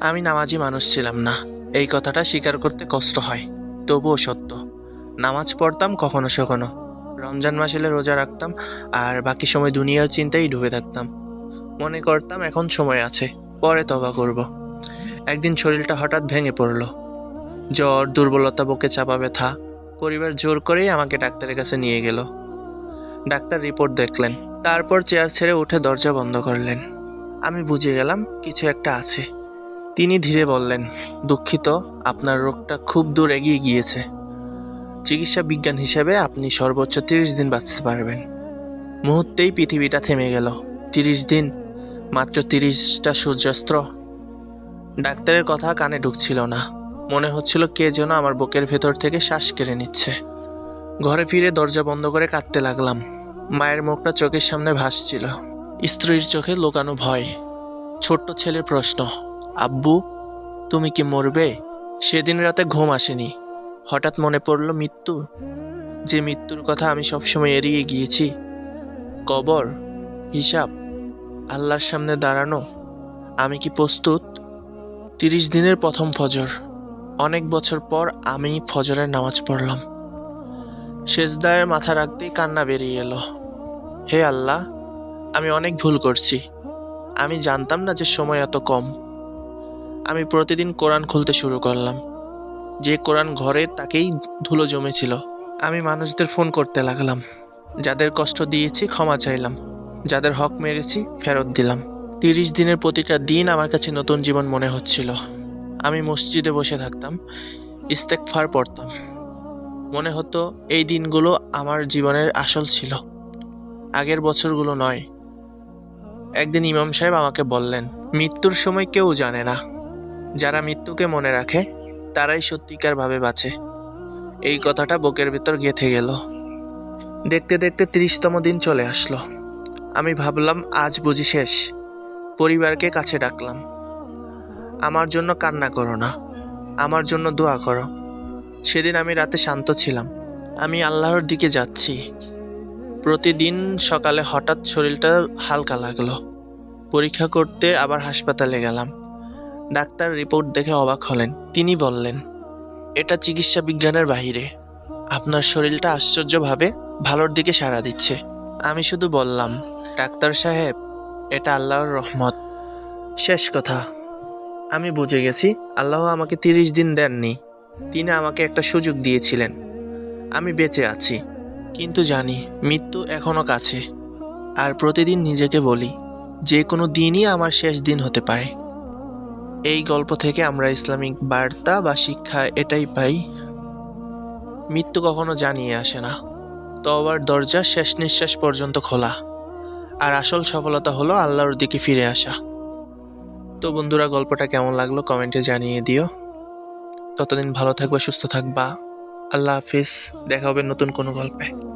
আমি নামাজি মানুষ ছিলাম না। এই কথাটা স্বীকার করতে কষ্ট হয়, তবুও সত্য। নামাজ পড়তাম কখনো সখনো। রমজান মাস রোজা রাখতাম, আর বাকি সময় দুনিয়ার চিন্তায় ডুবে থাকতাম। মনে করতাম এখন সময় আছে, পরে তবা করব। একদিন শরীরটা হঠাৎ ভেঙে পড়ল। জ্বর, দুর্বলতা, বুকে চাপা ব্যথা, পরিবার জোর করেই আমাকে ডাক্তারের কাছে নিয়ে গেল। ডাক্তার রিপোর্ট দেখলেন, তারপর চেয়ার ছেড়ে উঠে দরজা বন্ধ করলেন। আমি বুঝে গেলাম, কিছু একটা আছে। তিনি ধীরে বললেন, দুঃখিত, আপনার রোগটা খুব দূর এগিয়ে গিয়েছে। চিকিৎসা বিজ্ঞান হিসেবে আপনি সর্বোচ্চ তিরিশ দিন বাঁচতে পারবেন। মুহূর্তেই পৃথিবীটা থেমে গেল। তিরিশ দিন, মাত্র তিরিশটা সূর্যাস্ত্র ডাক্তারের কথা কানে ঢুকছিল না। মনে হচ্ছিল কে যেন আমার বুকের ভেতর থেকে শ্বাস কেড়ে নিচ্ছে। ঘরে ফিরে দরজা বন্ধ করে কাঁদতে লাগলাম। মায়ের মুখটা চোখের সামনে ভাসছিল। স্ত্রীর চোখে লোকানো ভয়। ছোট্ট ছেলের প্রশ্ন আব্বু, তুমি কি মরবে? সেদিন রাতে ঘুম আসেনি। হঠাৎ মনে পড়ল মৃত্যু। যে মৃত্যুর কথা আমি সবসময় এড়িয়ে গিয়েছি। কবর, হিসাব, আল্লাহর সামনে দাঁড়ানো, আমি কি প্রস্তুত? তিরিশ দিনের প্রথম ফজর। অনেক বছর পর আমি ফজরের নামাজ পড়লাম। শেষদায়ের মাথা রাখতেই কান্না বেরিয়ে এলো। হে আল্লাহ, আমি অনেক ভুল করছি। আমি জানতাম না যে সময় এত কম। আমি প্রতিদিন কোরআন খুলতে শুরু করলাম। যে কোরআন ঘরে তাকেই ধুলো জমেছিল। আমি মানুষদের ফোন করতে লাগলাম। যাদের কষ্ট দিয়েছি ক্ষমা চাইলাম। যাদের হক মেরেছি ফেরত দিলাম। তিরিশ দিনের প্রতিটা দিন আমার কাছে নতুন জীবন মনে হচ্ছিল। আমি মসজিদে বসে থাকতাম, ইস্তেকফার পড়তাম। মনে হতো এই দিনগুলো আমার জীবনের আসল ছিল। আগের বছরগুলো নয়। একদিন ইমাম সাহেব আমাকে বললেন, মৃত্যুর সময় কেউ জানে না। যারা মৃত্যুকে মনে রাখে, তারাই সত্যিকারভাবে বাঁচে। এই কথাটা বুকের ভেতর গেঁথে গেল। দেখতে দেখতে তিরিশতম দিন চলে আসলো। আমি ভাবলাম, আজ বুঝি শেষ। পরিবারকে কাছে ডাকলাম। আমার জন্য কান্না করো না। আমার জন্য দোয়া করো। সেদিন আমি রাতে শান্ত ছিলাম। আমি আল্লাহর দিকে যাচ্ছি। প্রতিদিন সকালে হঠাৎ শরীরটা হালকা লাগল। পরীক্ষা করতে আবার হাসপাতালে গেলাম। ডাক্তার রিপোর্ট দেখে অবাক হলেন। তিনি বললেন, এটা চিকিৎসা বিজ্ঞানের বাহিরে। আপনার শরীরটা আশ্চর্যভাবে ভালোর দিকে সাড়া দিচ্ছে। আমি শুধু বললাম, ডাক্তার সাহেব, এটা আল্লাহর রহমত। শেষ কথা। আমি বুঝে গেছি, আল্লাহ আমাকে তিরিশ দিন দেননি। তিনি আমাকে একটা সুযোগ দিয়েছিলেন। আমি বেঁচে আছি। কিন্তু জানি, মৃত্যু এখনও কাছে। আর প্রতিদিন নিজেকে বলি, যে কোনো দিনই আমার শেষ দিন হতে পারে। এই গল্প থেকে আমরা ইসলামিক বার্তা বা শিক্ষা এটাই পাই। মৃত্যু কখনো জানিয়ে আসে না। তবার দরজা শেষ নিঃশ্বাস পর্যন্ত খোলা। আর আসল সফলতা হলো আল্লাহর দিকে ফিরে আসা। তো বন্ধুরা, গল্পটা কেমন লাগল কমেন্টে জানিয়ে দিও। ততদিন ভালো থাকবা, সুস্থ থাকবা। আল্লাহ হাফিজ, দেখা হবে নতুন কোনো গল্পে।